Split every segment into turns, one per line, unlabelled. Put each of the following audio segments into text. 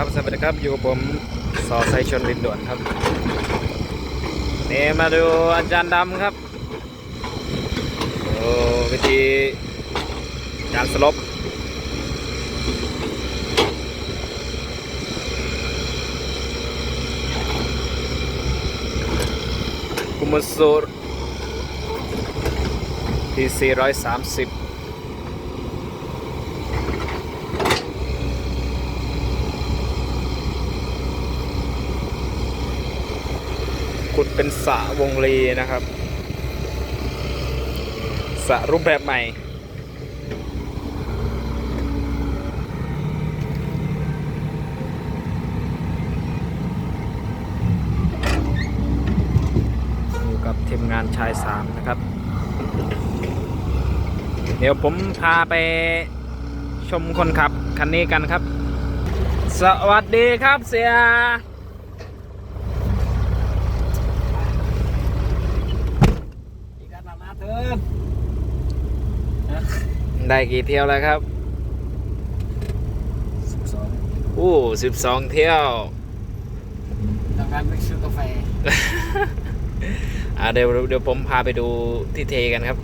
ครับสวัสดีครับอยู่กับผมสอไซชนลินด่วนครับนี่มาดูอาจารย์ดำครับโอ้วิธีการสลบกุมสูตรที่430 ขุดเป็นสระวงลีนะครับสระรูปแบบใหม่ อยู่กับทีมงานชายสามนะครับ เดี๋ยวผมพาไปชมคนขับคันนี้กันครับ สวัสดีครับเสีย
อีกการมาเถิด
ได้กี่เที่ยวแล้วครับ
สิบสอง
อู้สิบสองเที่ยว
ต้องการไปซื้อกาแฟ
อ่าเดี๋ยวเดี๋ยวผมพาไปดูที่เทกันครับ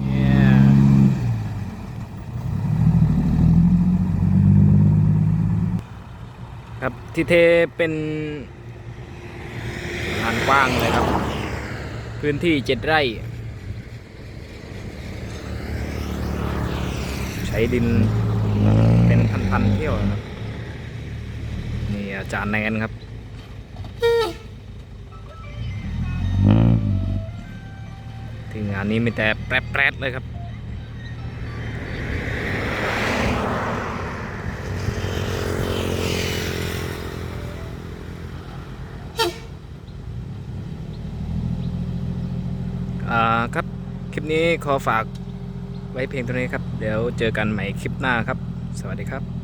เนี่ย ครับที่เทเป็นลานกว้างเลยครับ พื้นที่เจ็ดไร่ ใช้ดินเป็นพันๆเที่ยวนะครับนี่อาจารย์แนนครับที่งานนี้มีแต่แปรดๆเลยครับ ครับ คลิปนี้ขอฝากไว้เพียงเท่านี้ครับ เดี๋ยวเจอกันใหม่คลิปหน้าครับ สวัสดีครับ